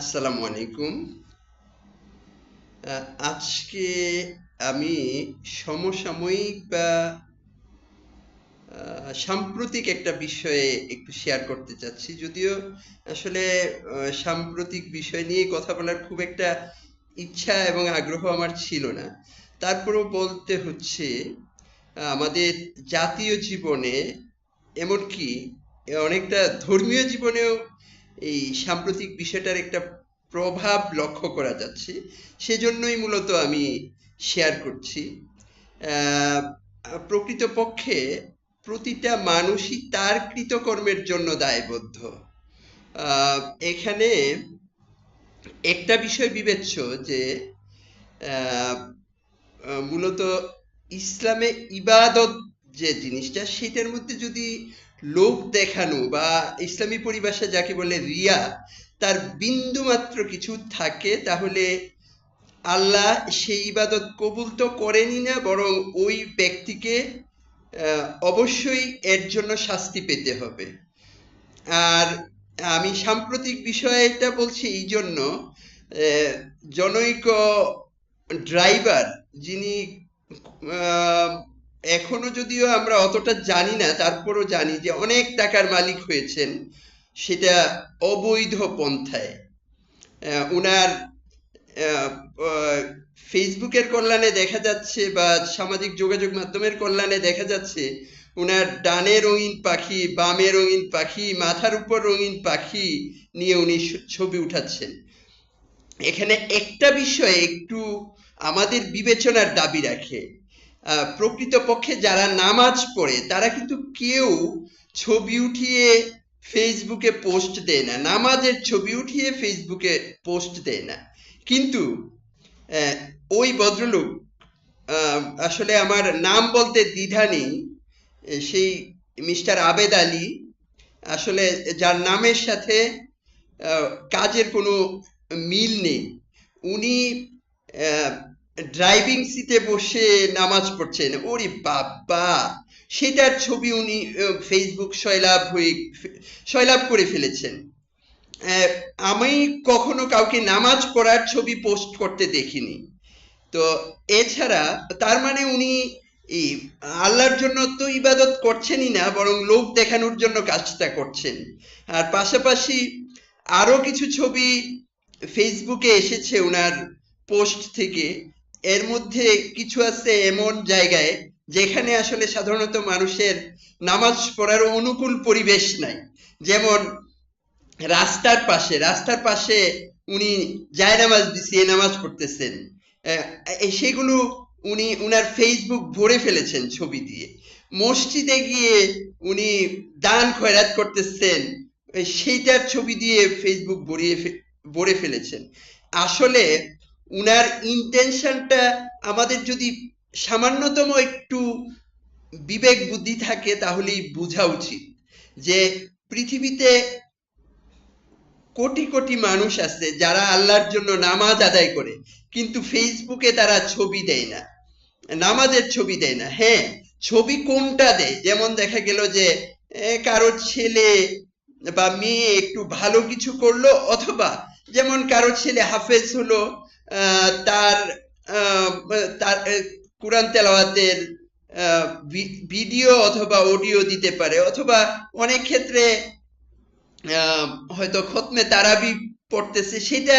আসসালামু আলাইকুম। আজকে আমি সমসাময়িক বা সাম্প্রতিক একটা বিষয়ে একটু শেয়ার করতে চাচ্ছি। যদিও আসলে সাম্প্রতিক বিষয় নিয়ে কথা বলার খুব একটা ইচ্ছা এবং আগ্রহ আমার ছিল না। তারপরেও বলতে হচ্ছে আমাদের জাতীয় জীবনে এমনকি অনেকটা ধর্মীয় জীবনেও এই সাম্প্রতিক বিষয়টার একটা প্রভাব লক্ষ্য করা যাচ্ছে, সেজন্যই মূলত আমি শেয়ার করছি। প্রকৃতপক্ষে প্রতিটা মানুষই তার কৃতকর্মের জন্য দায়বদ্ধ। এখানে একটা বিষয় বিবেচ্য যে মূলত ইসলামে ইবাদত যে জিনিসটা, সেটার মধ্যে যদি লোক দেখানো বা ইসলামী পরিভাষায় যাকে বলে রিয়া, তার বিন্দু মাত্র কিছু থাকে, তাহলে আল্লাহ সেই ইবাদত কবুল তো করেনি না, বরং ওই ব্যক্তিকে অবশ্যই এর জন্য শাস্তি পেতে হবে। আর আমি সাম্প্রতিক বিষয়ে এটা বলছি এই জন্য জনৈক ড্রাইভার যিনি এখনও যদিও আমরা অতটা জানি না, তারপরও জানি যে অনেক টাকার মালিক হয়েছেন, সেটা অবৈধ পন্থায়। উনার ফেসবুকের কল্যাণে দেখা যাচ্ছে বা সামাজিক যোগাযোগ মাধ্যমের কল্যাণে দেখা যাচ্ছে, উনার ডানে রঙিন পাখি, বামে রঙিন পাখি, মাথার উপর রঙিন পাখি নিয়ে উনি ছবি উঠাচ্ছেন। এখানে একটা বিষয়ে একটু আমাদের বিবেচনার দাবি রাখে। প্রকৃতপক্ষে যারা নামাজ পড়ে, তারা কিন্তু কেউ ছবি উঠিয়ে ফেসবুকে পোস্ট দেয় না। নামাজের ছবি উঠিয়ে ফেসবুকে পোস্ট দেয় না। কিন্তু ওই ভদ্রলোক আসলে আমার নাম বলতে দ্বিধা নেই সেই মিস্টার আবেদ আলী, আসলে যার নামের সাথে কাজের কোনো মিল নেই। উনি ড্রাইভিং সিটে বসে নামাজ পড়ছেন। ওরে বাবা! সেটার ছবি উনি ফেসবুক সয়লাভ হয়ে সয়লাভ করে ফেলেছেন। আমি কখনো কাউকে নামাজ পড়ার ছবি পোস্ট করতে দেখিনি। তো এছাড়া তার মানে উনি আল্লাহর জন্য তো ইবাদত করছেনই না, বরং লোক দেখানোর জন্য কাজটা করছেন। আর পাশাপাশি আরও কিছু ছবি ফেসবুকে এসেছে ওনার পোস্ট থেকে। এর মধ্যে কিছু আছে এমন জায়গায় যেখানে আসলে সাধারণত মানুষের নামাজ পড়ার অনুকূল পরিবেশ নাই। যেমন রাস্তার পাশে রাস্তার পাশে উনি জায়নামাজ বিছিয়ে নামাজ পড়তেছেন। সেগুলো উনি, উনার ফেসবুক ভরে ফেলেছেন ছবি দিয়ে। মসজিদে গিয়ে উনি দান খয়রাত করতেছেন সেইটার ছবি দিয়ে ফেসবুক ভরিয়ে ভরে ফেলেছেন। আসলে উনার ইন্টেনশনটা আমাদের যদি সামান্যতম একটু বিবেক বুদ্ধি থাকে তাহলেই বোঝা উচিত যে পৃথিবীতে কোটি কোটি মানুষ আছে যারা আল্লাহর জন্য নামাজ আদায় করে, কিন্তু ফেসবুকে তারা ছবি দেয় না। নামাজের ছবি দেয় না। হ্যাঁ ছবি কোনটা দেয়? যেমন দেখা গেল যে কারও ছেলে বা মেয়ে একটু ভালো কিছু করল, অথবা যেমন কারও ছেলে হাফেজ হলো তার তার কোরআন তেলাওয়াতের ভিডিও অথবা অডিও দিতে পারে। অথবা অনেক ক্ষেত্রে হয়তো খতমে তারাবি পড়তেছে, সেটা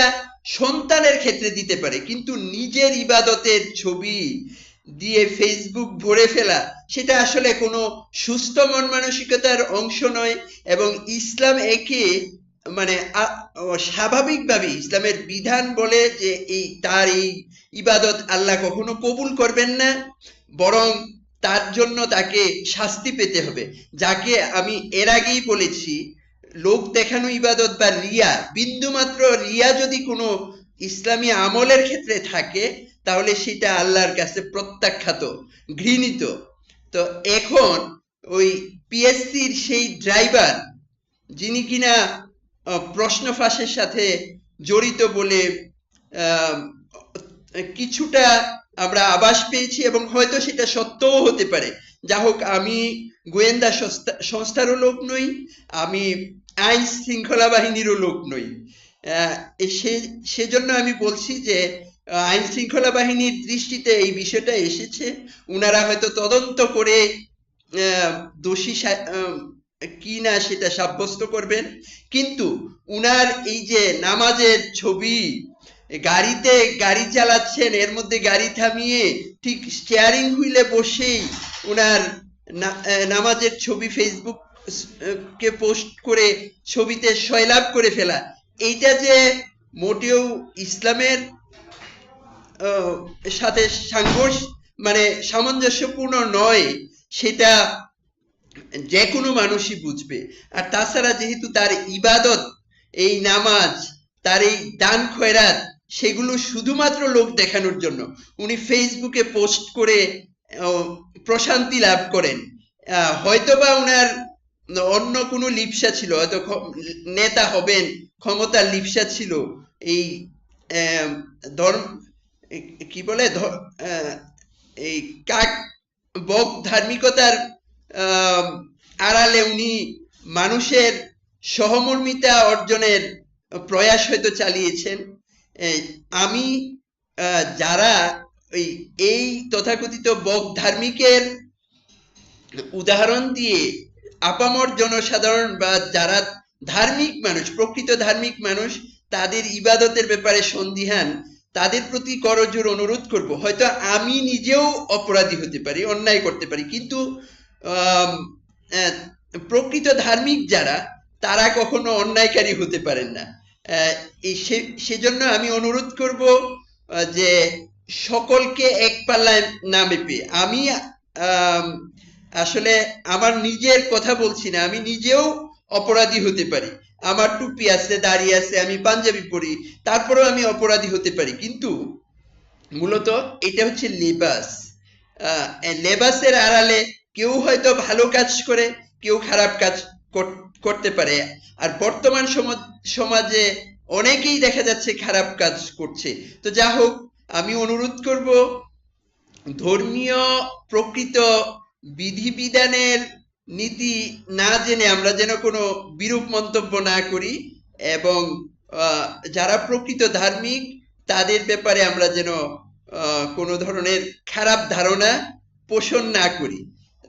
সন্তানের ক্ষেত্রে দিতে পারে। কিন্তু নিজের ইবাদতের ছবি দিয়ে ফেসবুক ভরে ফেলা, সেটা আসলে কোনো সুস্থ মন মানসিকতার অংশ নয় এবং ইসলাম একে মানে স্বাভাবিকভাবে ইসলামের বিধান বলে যে এই তার এই ইবাদত আল্লাহ কখনো কবুল করবেন না, বরং তার জন্য তাকে শাস্তি পেতে হবে। যাকে আমি এর আগেই বলেছি, লোক দেখানো ইবাদত বা রিয়া, বিন্দুমাত্র রিয়া যদি কোনো ইসলামী আমলের ক্ষেত্রে থাকে, তাহলে সেটা আল্লাহর কাছে প্রত্যাখ্যাত, ঘৃণিত। তো এখন ওই পিএসসির সেই ড্রাইভার, যিনি কিনা প্রশ্ন ফাঁসের সাথে জড়িত বলে কিছুটা আমরা আভাস পেয়েছি এবং হয়তো সেটা সত্যও হতে পারে। যা হোক, আমি গোয়েন্দা সংস্থা- সংস্থারও লোক নই, আমি আইন শৃঙ্খলা বাহিনীরও লোক নই। সে সেজন্য আমি বলছি যে আইন শৃঙ্খলা বাহিনীর দৃষ্টিতে এই বিষয়টা এসেছে। উনারা হয়তো তদন্ত করে দোষী কি না সেটা সাব্যস্ত করবেন? কিন্তু উনার এই যে নামাজের ছবি গাড়িতে গাড়ি চালাচ্ছেন, এর মধ্যে গাড়ি থামিয়ে ঠিক স্টিয়ারিং হুইলে বসেই উনার নামাজের ছবি ফেসবুক কে পোস্ট করে ছবিতে সয়লাভ করে ফেলা। এইটা যে মোটেও ইসলামের সাথে সাংঘর্ষ মানে সামঞ্জস্যপূর্ণ নয়, সেটা যে কোনো মানুষই বুঝবে। আর তাছাড়া যেহেতু তার ইবাদত, এই নামাজ, তার এই দান খয়রাত, সেগুলো শুধুমাত্র লোক দেখানোর জন্য। উনি ফেসবুকে পোস্ট করে প্রশান্তি লাভ করেন। হয়তোবা ওনার অন্য কোনো লিপসা ছিল, হয়তো নেতা হবেন, ক্ষমতার লিপসা ছিল, এই ধর্ম কি বলে এই কাক, বক ধার্মিকতার আড়ালে উনি মানুষের সহমর্মিতা অর্জনের প্রয়াস হয়তো চালিয়েছেন। আমি যারা ওই এই তথাকথিত বক ধার্মিকের উদাহরণ দিয়ে আপামর জনসাধারণ বা যারা ধার্মিক মানুষ, প্রকৃত ধার্মিক মানুষ, তাদের ইবাদতের ব্যাপারে সন্দিহান, তাদের প্রতি করজোর অনুরোধ করব। হয়তো আমি নিজেও অপরাধী হতে পারি, অন্যায় করতে পারি, কিন্তু প্রকৃত ধার্মিক যারা, তারা কখনো অন্যায়কারী হতে পারেন না। সেজন্য আমি অনুরোধ করব যে সকলকে এক পাল্লায় না মেপে আমি আসলে আমার নিজের কথা বলছি না, আমি নিজেও অপরাধী হতে পারি। আমার টুপি আছে, দাড়ি আছে, আমি পাঞ্জাবি পরি, তারপরেও আমি অপরাধী হতে পারি। কিন্তু মূলত এটা হচ্ছে লেবাস। লেবাসের আড়ালে কেউ হয়তো ভালো কাজ করে, কেউ খারাপ কাজ কর- করতে পারে। আর বর্তমান সমাজ- অনেকেই দেখা যাচ্ছে খারাপ কাজ করছে। তো যা হোক, আমি অনুরোধ করব, ধর্মীয় প্রকৃত বিধিবিধানের নীতি না জেনে আমরা যেন কোনো বিরূপ মন্তব্য না করি এবং যারা প্রকৃত ধার্মিক, তাদের ব্যাপারে আমরা যেন কোনো ধরনের খারাপ ধারণা পোষণ না করি।